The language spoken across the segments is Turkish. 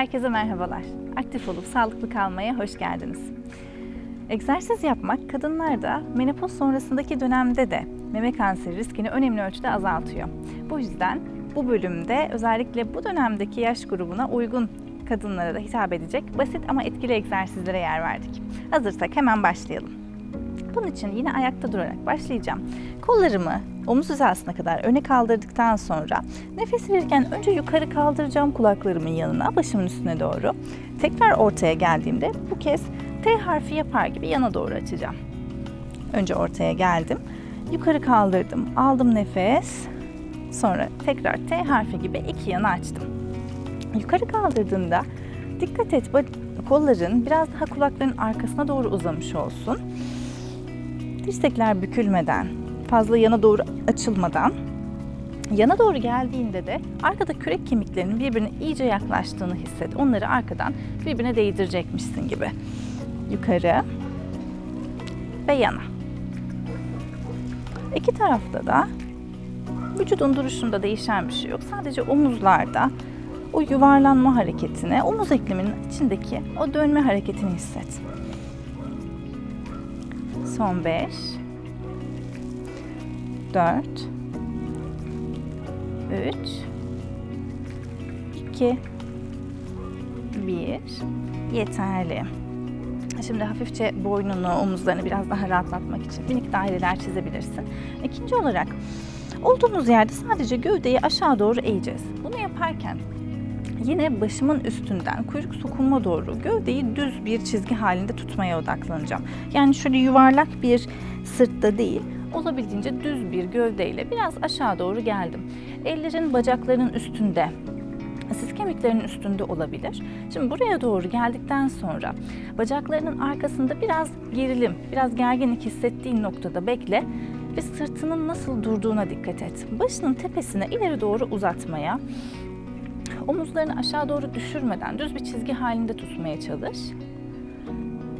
Herkese merhabalar. Aktif olup sağlıklı kalmaya hoş geldiniz. Egzersiz yapmak kadınlarda menopoz sonrasındaki dönemde de meme kanseri riskini önemli ölçüde azaltıyor. Bu yüzden bu bölümde özellikle bu dönemdeki yaş grubuna uygun kadınlara da hitap edecek basit ama etkili egzersizlere yer verdik. Hazırsak hemen başlayalım. Bunun için yine ayakta durarak başlayacağım. Kollarımı omuz hizasına kadar öne kaldırdıktan sonra nefes verirken önce yukarı kaldıracağım kulaklarımın yanına, başımın üstüne doğru. Tekrar ortaya geldiğimde bu kez T harfi yapar gibi yana doğru açacağım. Önce ortaya geldim. Yukarı kaldırdım. Aldım nefes. Sonra tekrar T harfi gibi iki yana açtım. Yukarı kaldırdığında dikkat et kolların biraz daha kulakların arkasına doğru uzamış olsun. Dirsekler bükülmeden, fazla yana doğru açılmadan yana doğru geldiğinde de arkada kürek kemiklerinin birbirine iyice yaklaştığını hisset. Onları arkadan birbirine değdirecekmişsin gibi. Yukarı ve yana. İki tarafta da vücudun duruşunda değişen bir şey yok. Sadece omuzlarda o yuvarlanma hareketini, omuz ekleminin içindeki o dönme hareketini hisset. Son 5 4 3 2 1 Yeterli. Şimdi hafifçe boynunu, omuzlarını biraz daha rahatlatmak için minik daireler çizebilirsin. İkinci olarak olduğumuz yerde sadece gövdeyi aşağı doğru eğeceğiz. Bunu yaparken Yine başımın üstünden kuyruk sokulma doğru gövdeyi düz bir çizgi halinde tutmaya odaklanacağım. Yani şöyle yuvarlak bir sırtta değil, olabildiğince düz bir gövdeyle biraz aşağı doğru geldim. Ellerin bacakların üstünde, siz kemiklerinin üstünde olabilir. Şimdi buraya doğru geldikten sonra bacaklarının arkasında biraz gerilim, biraz gerginlik hissettiğin noktada bekle ve sırtının nasıl durduğuna dikkat et. Başının tepesine ileri doğru uzatmaya, omuzlarını aşağı doğru düşürmeden düz bir çizgi halinde tutmaya çalış.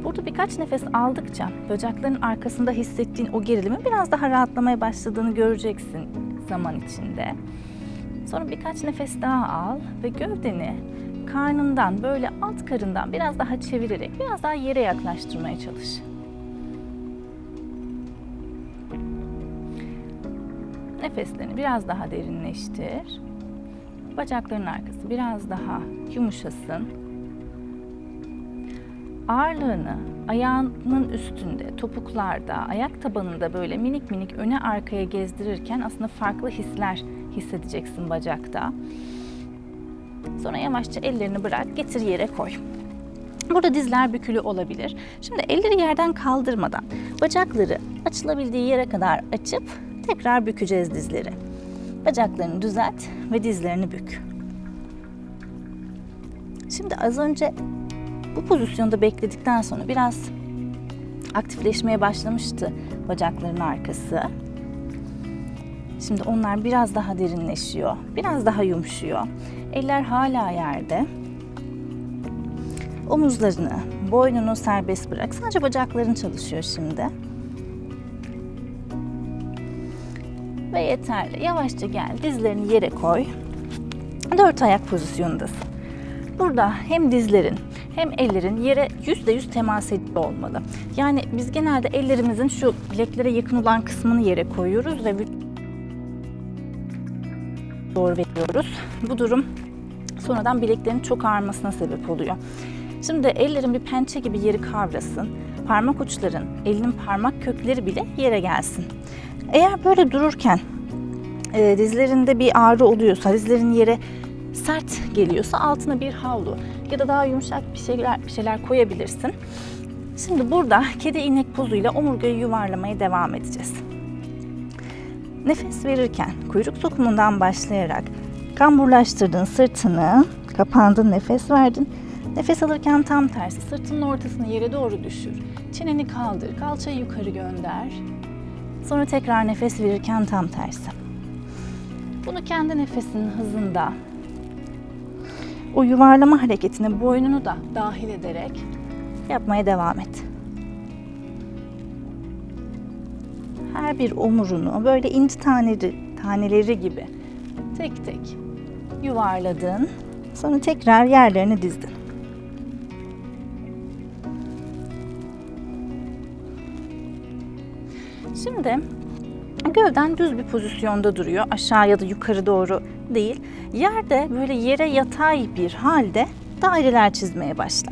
Burada birkaç nefes aldıkça bacakların arkasında hissettiğin o gerilimin biraz daha rahatlamaya başladığını göreceksin zaman içinde. Sonra birkaç nefes daha al ve gövdeni karnından böyle alt karından biraz daha çevirerek biraz daha yere yaklaştırmaya çalış. Nefeslerini biraz daha derinleştir. Bacakların arkası biraz daha yumuşasın. Ağırlığını ayağının üstünde, topuklarda, ayak tabanında böyle minik minik öne arkaya gezdirirken aslında farklı hisler hissedeceksin bacakta. Sonra yavaşça ellerini bırak, getir yere koy. Burada dizler bükülü olabilir. Şimdi elleri yerden kaldırmadan bacakları açılabildiği yere kadar açıp tekrar bükeceğiz dizleri. Bacaklarını düzelt ve dizlerini bük. Şimdi az önce bu pozisyonda bekledikten sonra biraz aktifleşmeye başlamıştı bacakların arkası. Şimdi onlar biraz daha derinleşiyor, biraz daha yumuşuyor. Eller hala yerde. Omuzlarını, boynunu serbest bırak. Sadece bacakların çalışıyor şimdi. Yeterli. Yavaşça gel, dizlerini yere koy. Dört ayak pozisyondasın. Burada hem dizlerin hem ellerin yere yüzde yüz temas ediyor olmalı. Yani biz genelde ellerimizin şu bileklere yakın olan kısmını yere koyuyoruz ve doğru veriyoruz. Bu durum sonradan bileklerin çok ağrımasına sebep oluyor. Şimdi ellerin bir pençe gibi yeri kavrasın. Parmak uçların, elinin parmak kökleri bile yere gelsin. Eğer böyle dururken e, dizlerinde bir ağrı oluyorsa, dizlerin yere sert geliyorsa altına bir havlu ya da daha yumuşak bir şeyler, bir şeyler koyabilirsin. Şimdi burada kedi inek pozuyla omurgayı yuvarlamaya devam edeceğiz. Nefes verirken kuyruk sokumundan başlayarak kamburlaştırdın sırtını, kapandın, nefes verdin. Nefes alırken tam tersi sırtının ortasını yere doğru düşür. Çeneni kaldır, kalçayı yukarı gönder. Sonra tekrar nefes verirken tam tersi. Bunu kendi nefesinin hızında o yuvarlama hareketine boynunu da dahil ederek yapmaya devam et. Her bir omurunu böyle inci taneleri, taneleri gibi tek tek yuvarladın. Sonra tekrar yerlerine dizdin. Şimdi gövden düz bir pozisyonda duruyor. Aşağı ya da yukarı doğru değil. Yerde böyle yere yatay bir halde daireler çizmeye başla.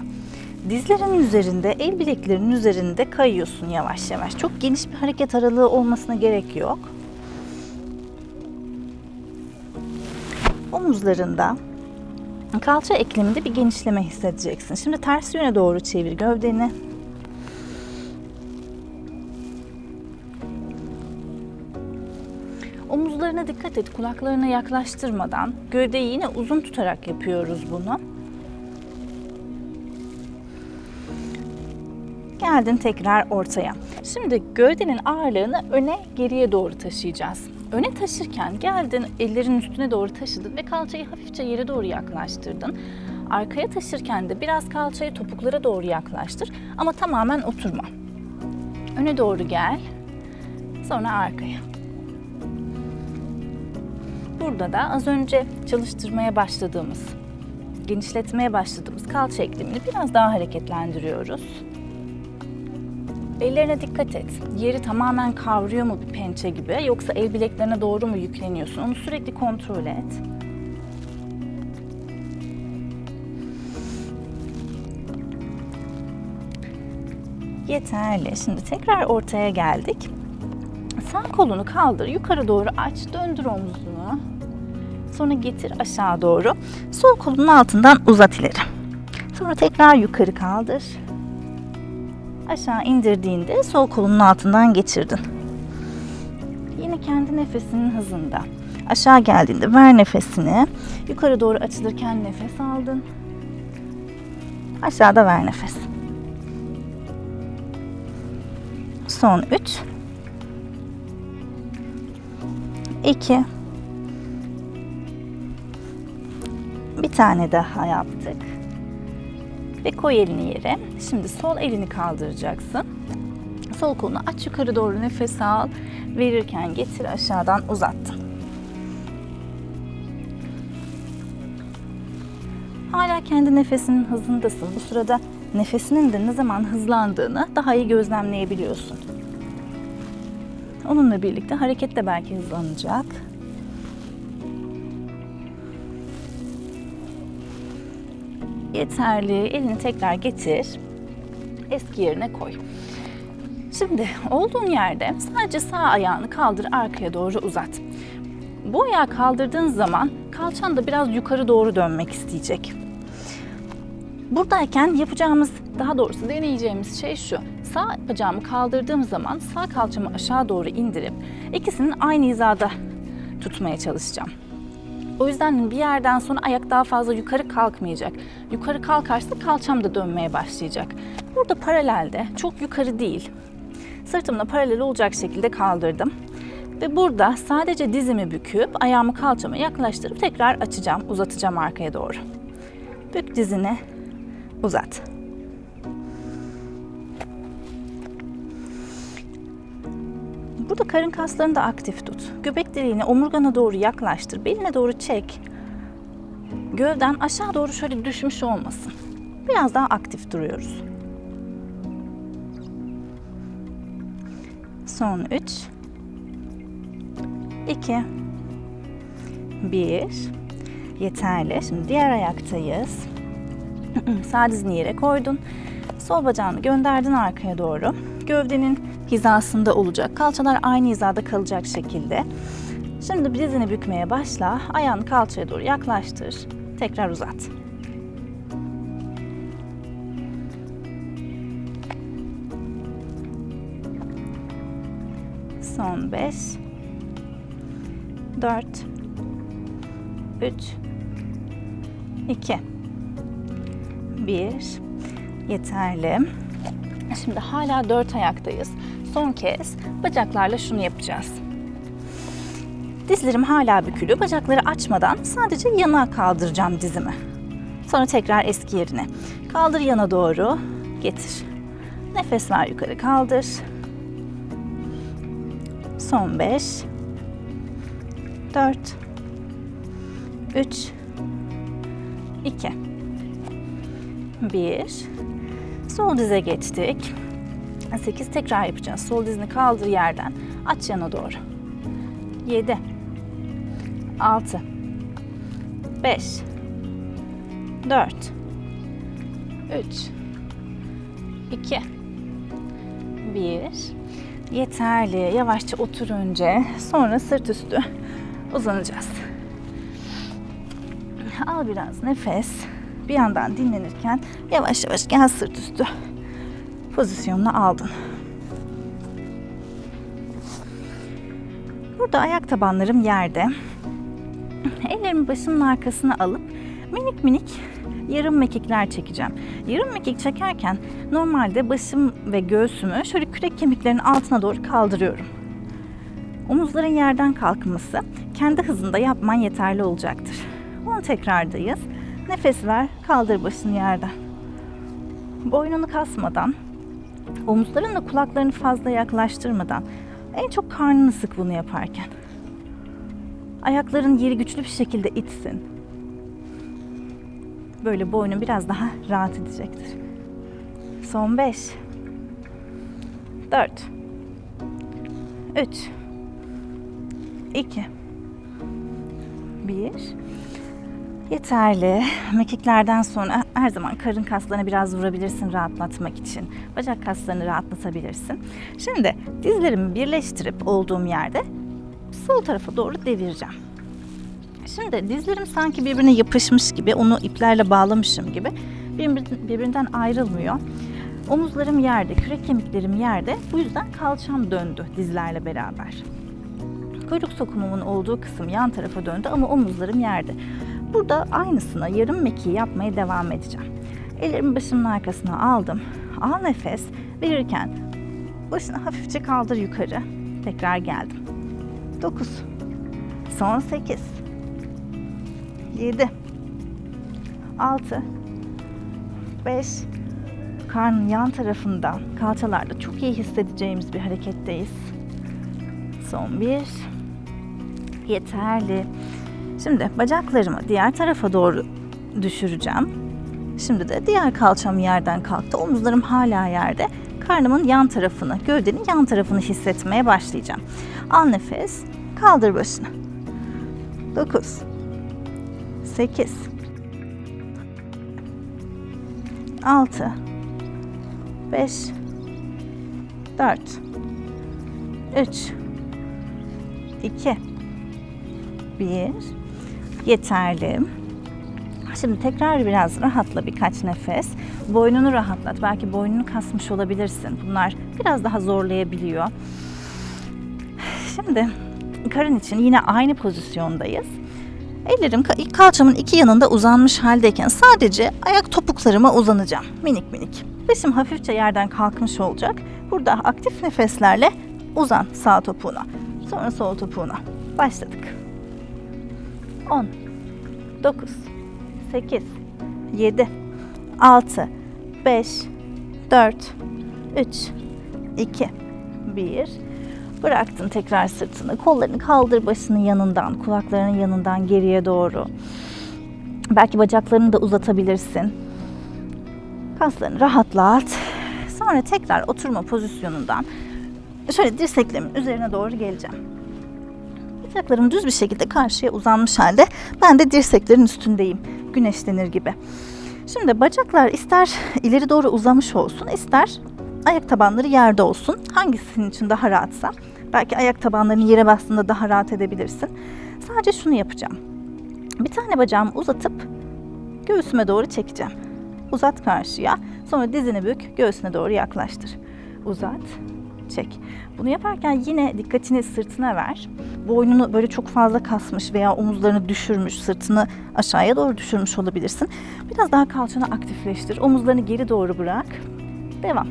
Dizlerin üzerinde, el bileklerinin üzerinde kayıyorsun yavaş yavaş. Çok geniş bir hareket aralığı olmasına gerek yok. Omuzlarında, kalça ekleminde bir genişleme hissedeceksin. Şimdi ters yöne doğru çevir gövdeni. Omuzlarına dikkat et, kulaklarına yaklaştırmadan. Gövdeyi yine uzun tutarak yapıyoruz bunu. Geldin tekrar ortaya. Şimdi gövdenin ağırlığını öne geriye doğru taşıyacağız. Öne taşırken geldin ellerin üstüne doğru taşıdın ve kalçayı hafifçe yere doğru yaklaştırdın. Arkaya taşırken de biraz kalçayı topuklara doğru yaklaştır ama tamamen oturma. Öne doğru gel. Sonra arkaya. Burada da az önce çalıştırmaya başladığımız, genişletmeye başladığımız kalça eklemini biraz daha hareketlendiriyoruz. Ellerine dikkat et. Yeri tamamen kavruyor mu bir pençe gibi yoksa el bileklerine doğru mu yükleniyorsun? Onu sürekli kontrol et. Yeterli. Şimdi tekrar ortaya geldik. Sağ kolunu kaldır, yukarı doğru aç, döndür omzunu. Sonra getir aşağı doğru. Sol kolunun altından uzat ileri. Sonra tekrar yukarı kaldır. Aşağı indirdiğinde sol kolunun altından geçirdin. Yine kendi nefesinin hızında. Aşağı geldiğinde ver nefesini. Yukarı doğru açılırken nefes aldın. Aşağıda ver nefes. Son 3 2 Bir tane daha yaptık. Ve koy elini yere. Şimdi sol elini kaldıracaksın. Sol kolunu aç yukarı doğru nefes al. Verirken getir aşağıdan uzattın. Hala kendi nefesinin hızındasın. Bu sırada nefesinin de ne zaman hızlandığını daha iyi gözlemleyebiliyorsun. Onunla birlikte hareket de belki hızlanacak. Yeterli. Elini tekrar getir. Eski yerine koy. Şimdi olduğun yerde sadece sağ ayağını kaldır arkaya doğru uzat. Bu ayağı kaldırdığın zaman kalçan da biraz yukarı doğru dönmek isteyecek. Buradayken yapacağımız, daha doğrusu deneyeceğimiz şey şu. Sağ bacağımı kaldırdığım zaman sağ kalçamı aşağı doğru indirip ikisinin aynı hizada tutmaya çalışacağım. O yüzden bir yerden sonra ayak daha fazla yukarı kalkmayacak. Yukarı kalkarsa kalçam da dönmeye başlayacak. Burada paralelde, çok yukarı değil. Sırtımla paralel olacak şekilde kaldırdım. Ve burada sadece dizimi büküp ayağımı kalçama yaklaştırıp tekrar açacağım, uzatacağım arkaya doğru. Bük dizini, uzat. Burada karın kaslarını da aktif tut. Göbek deliğini omurgana doğru yaklaştır. Beline doğru çek. Gövden aşağı doğru şöyle düşmüş olmasın. Biraz daha aktif duruyoruz. Son 3 2 1 Yeterli. Şimdi diğer ayaktayız. Sağ dizini yere koydun. Sol bacağını gönderdin arkaya doğru. Gövdenin hizasında olacak. Kalçalar aynı hizada kalacak şekilde. Şimdi dizini bükmeye başla. Ayağını kalçaya doğru yaklaştır. Tekrar uzat. Son 5 4 3 2 1 Yeterli. Şimdi hala dört ayaktayız. Son kez bacaklarla şunu yapacağız. Dizlerim hala bükülü. Bacakları açmadan sadece yana kaldıracağım dizimi. Sonra tekrar eski yerine. Kaldır yana doğru. Getir. Nefes ver yukarı kaldır. Son 5 4 3 2 1 Sol dize geçtik. 8 tekrar yapacağız. Sol dizini kaldır yerden. Aç yana doğru. 7 6 5 4 3 2 1 Yeterli. Yavaşça otur önce. Sonra sırt üstü uzanacağız. Al biraz nefes. Bir yandan dinlenirken yavaş yavaş gel sırt üstü pozisyonunu aldın. Burada ayak tabanlarım yerde. Ellerimi başımın arkasına alıp minik minik yarım mekikler çekeceğim. Yarım mekik çekerken normalde başım ve göğsümü şöyle kürek kemiklerinin altına doğru kaldırıyorum. Omuzların yerden kalkması kendi hızında yapman yeterli olacaktır. 10 tekrardayız. Nefes ver, kaldır başını yerden. Boynunu kasmadan, omuzların da kulaklarını fazla yaklaştırmadan en çok karnını sık bunu yaparken. Ayakların yeri güçlü bir şekilde itsin. Böyle boynun biraz daha rahat edecektir. Son 5 4 3 2 1 Yeterli. Mekiklerden sonra her zaman karın kaslarına biraz vurabilirsin rahatlatmak için. Bacak kaslarını rahatlatabilirsin. Şimdi dizlerimi birleştirip olduğum yerde sol tarafa doğru devireceğim. Şimdi dizlerim sanki birbirine yapışmış gibi, onu iplerle bağlamışım gibi birbir- birbirinden ayrılmıyor. Omuzlarım yerde, kürek kemiklerim yerde. Bu yüzden kalçam döndü dizlerle beraber. Kuyruk sokumumun olduğu kısım yan tarafa döndü ama omuzlarım yerde. Burada aynısını yarım mekiği yapmaya devam edeceğim. Ellerimi başımın arkasına aldım. Al nefes verirken başını hafifçe kaldır yukarı. Tekrar geldim. 9 Son 8 7 6 5 Karnın yan tarafında, kalçalarda çok iyi hissedeceğimiz bir hareketteyiz. Son bir. Yeterli. Şimdi bacaklarımı diğer tarafa doğru düşüreceğim. Şimdi de diğer kalçam yerden kalktı. Omuzlarım hala yerde. Karnımın yan tarafını, gövdenin yan tarafını hissetmeye başlayacağım. Al nefes. Kaldır başını. 9 8 6 5 4 3 2 1 Yeterli. Şimdi tekrar biraz rahatla birkaç nefes. Boynunu rahatlat. Belki boynunu kasmış olabilirsin. Bunlar biraz daha zorlayabiliyor. Şimdi karın için yine aynı pozisyondayız. Ellerim ka- kalçamın iki yanında uzanmış haldeyken sadece ayak topuklarıma uzanacağım. Minik minik. Başım hafifçe yerden kalkmış olacak. Burada aktif nefeslerle uzan sağ topuğuna. Sonra sol topuğuna. Başladık. 10 9 8 7 6 5 4 3 2 1 Bıraktın tekrar sırtını. Kollarını kaldır başının yanından, kulaklarının yanından geriye doğru. Belki bacaklarını da uzatabilirsin. Kaslarını rahatlat. Sonra tekrar oturma pozisyonundan şöyle dirseklerimin üzerine doğru geleceğim. Bacaklarım düz bir şekilde karşıya uzanmış halde ben de dirseklerin üstündeyim. Güneşlenir gibi. Şimdi bacaklar ister ileri doğru uzamış olsun, ister ayak tabanları yerde olsun. Hangisinin için daha rahatsa. Belki ayak tabanlarını yere bastığında daha rahat edebilirsin. Sadece şunu yapacağım. Bir tane bacağımı uzatıp göğsüme doğru çekeceğim. Uzat karşıya. Sonra dizini bük, göğsüne doğru yaklaştır. Uzat, çek. Bunu yaparken yine dikkatini sırtına ver. Boynunu böyle çok fazla kasmış veya omuzlarını düşürmüş, sırtını aşağıya doğru düşürmüş olabilirsin. Biraz daha kalçanı aktifleştir. Omuzlarını geri doğru bırak. Devam.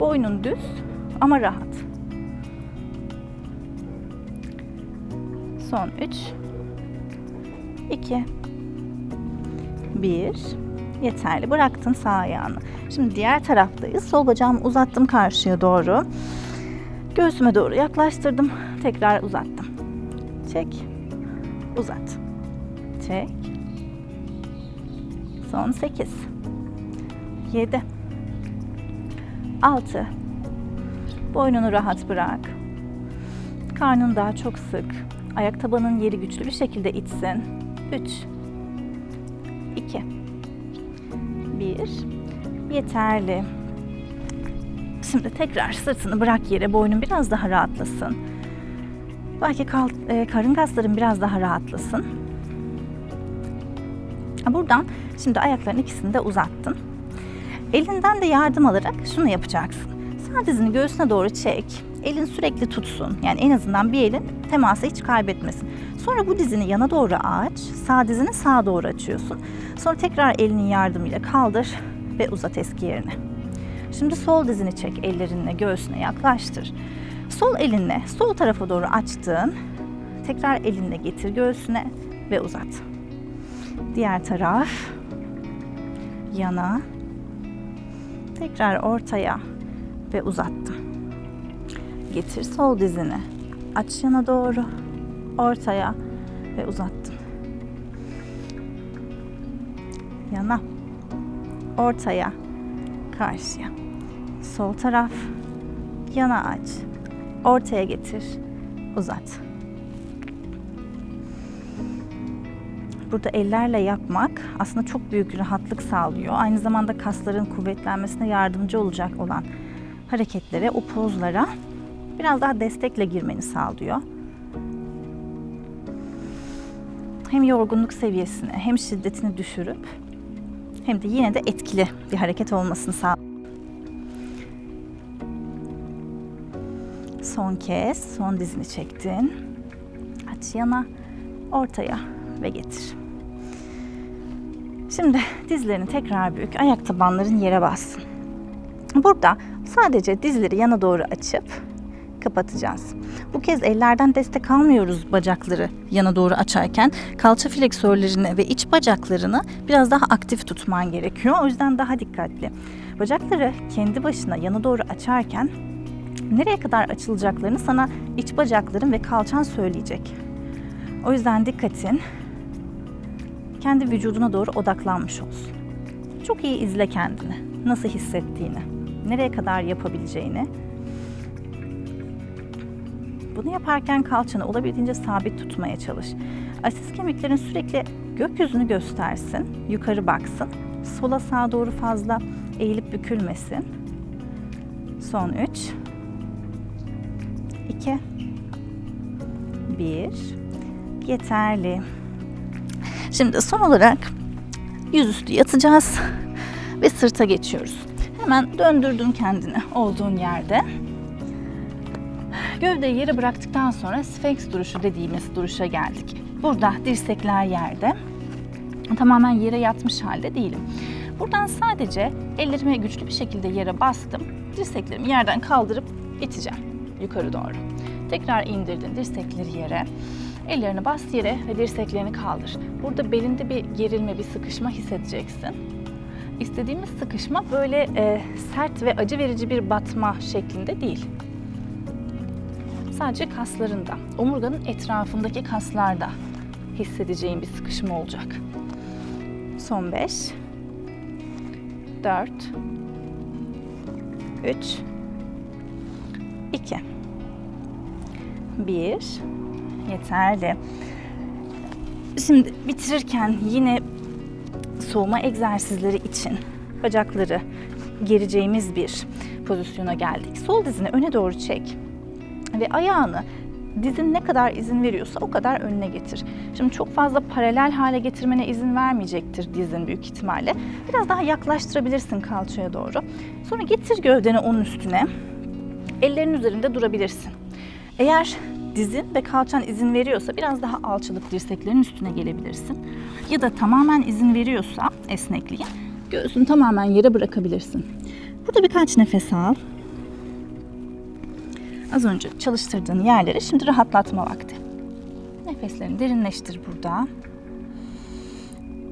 Boynun düz ama rahat. Son 3 2 1 Yeterli. Bıraktın sağ ayağını. Şimdi diğer taraftayız. Sol bacağımı uzattım karşıya doğru. Göğsüme doğru yaklaştırdım. Tekrar uzattım. Çek. Uzat. Çek. Son 8. 7. 6. Boynunu rahat bırak. Karnın daha çok sık. Ayak tabanın yeri güçlü bir şekilde itsin. 3. 2. 1. Yeterli. Şimdi tekrar sırtını bırak yere. Boynun biraz daha rahatlasın. Belki kal, e, karın kasların biraz daha rahatlasın. Buradan şimdi ayakların ikisini de uzattın. Elinden de yardım alarak şunu yapacaksın. Sağ dizini göğsüne doğru çek. Elin sürekli tutsun. Yani en azından bir elin teması hiç kaybetmesin. Sonra bu dizini yana doğru aç. Sağ dizini sağa doğru açıyorsun. Sonra tekrar elinin yardımıyla kaldır ve uzat eski yerine. Şimdi sol dizini çek ellerinle göğsüne yaklaştır. Sol elinle sol tarafa doğru açtın. Tekrar elinle getir göğsüne ve uzat. Diğer taraf yana tekrar ortaya ve uzattım. Getir sol dizini. Aç yana doğru. Ortaya ve uzattım. Yana. Ortaya. Karşıya. Sol taraf. Yana aç. Ortaya getir. Uzat. Burada ellerle yapmak aslında çok büyük rahatlık sağlıyor. Aynı zamanda kasların kuvvetlenmesine yardımcı olacak olan hareketlere, o pozlara biraz daha destekle girmeni sağlıyor. Hem yorgunluk seviyesini hem şiddetini düşürüp hem de yine de etkili bir hareket olmasını sağlıyor. Son kez son dizini çektin. Aç yana, ortaya ve getir. Şimdi dizlerini tekrar büyük, ayak tabanların yere bassın. Burada sadece dizleri yana doğru açıp kapatacağız. Bu kez ellerden destek almıyoruz bacakları yana doğru açarken. Kalça fleksörlerini ve iç bacaklarını biraz daha aktif tutman gerekiyor. O yüzden daha dikkatli. Bacakları kendi başına yana doğru açarken nereye kadar açılacaklarını sana iç bacakların ve kalçan söyleyecek. O yüzden dikkatin kendi vücuduna doğru odaklanmış olsun. Çok iyi izle kendini. Nasıl hissettiğini, nereye kadar yapabileceğini. Bunu yaparken kalçanı olabildiğince sabit tutmaya çalış. Asis kemiklerin sürekli gökyüzünü göstersin, yukarı baksın. Sola sağa doğru fazla eğilip bükülmesin. Son 3 2 1 Yeterli. Şimdi son olarak yüzüstü yatacağız ve sırta geçiyoruz. Hemen döndürdün kendini olduğun yerde. Gövdeyi yere bıraktıktan sonra Sphinx duruşu dediğimiz duruşa geldik. Burada dirsekler yerde. Tamamen yere yatmış halde değilim. Buradan sadece ellerimi güçlü bir şekilde yere bastım. Dirseklerimi yerden kaldırıp iteceğim yukarı doğru. Tekrar indirdin dirsekleri yere. Ellerini bas yere ve dirseklerini kaldır. Burada belinde bir gerilme, bir sıkışma hissedeceksin. İstediğimiz sıkışma böyle e, sert ve acı verici bir batma şeklinde değil. Sadece kaslarında, omurganın etrafındaki kaslarda hissedeceğin bir sıkışma olacak. Son 5 4 3 2 1 Yeterli. Şimdi bitirirken yine soğuma egzersizleri için bacakları gereceğimiz bir pozisyona geldik. Sol dizini öne doğru çek ve ayağını dizin ne kadar izin veriyorsa o kadar önüne getir. Şimdi çok fazla paralel hale getirmene izin vermeyecektir dizin büyük ihtimalle. Biraz daha yaklaştırabilirsin kalçaya doğru. Sonra getir gövdeni onun üstüne. Ellerin üzerinde durabilirsin. Eğer dizin ve kalçan izin veriyorsa biraz daha alçalıp dirseklerin üstüne gelebilirsin. Ya da tamamen izin veriyorsa esnekliği göğsünü tamamen yere bırakabilirsin. Burada birkaç nefes al. Az önce çalıştırdığın yerleri şimdi rahatlatma vakti. Nefeslerini derinleştir burada.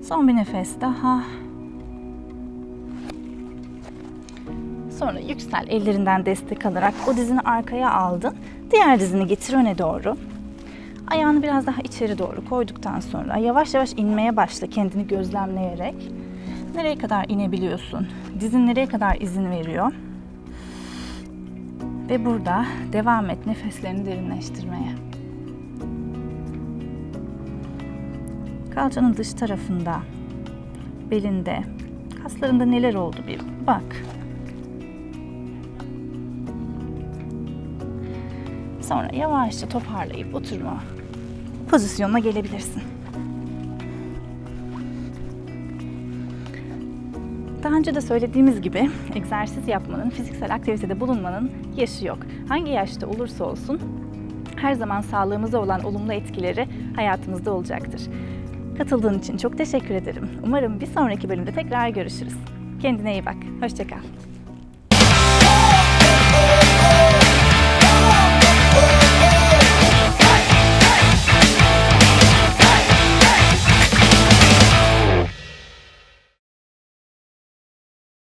Son bir nefes daha. Sonra yüksel ellerinden destek alarak o dizini arkaya aldın. Diğer dizini getir öne doğru. Ayağını biraz daha içeri doğru koyduktan sonra yavaş yavaş inmeye başla kendini gözlemleyerek. Nereye kadar inebiliyorsun? Dizin nereye kadar izin veriyor? Ve burada devam et nefeslerini derinleştirmeye. Kalçanın dış tarafında, belinde, kaslarında neler oldu bir bak. Sonra yavaşça toparlayıp oturma pozisyonuna gelebilirsin. Daha önce de söylediğimiz gibi egzersiz yapmanın, fiziksel aktivitede bulunmanın yaşı yok. Hangi yaşta olursa olsun her zaman sağlığımıza olan olumlu etkileri hayatımızda olacaktır. Katıldığın için çok teşekkür ederim. Umarım bir sonraki bölümde tekrar görüşürüz. Kendine iyi bak. Hoşçakal.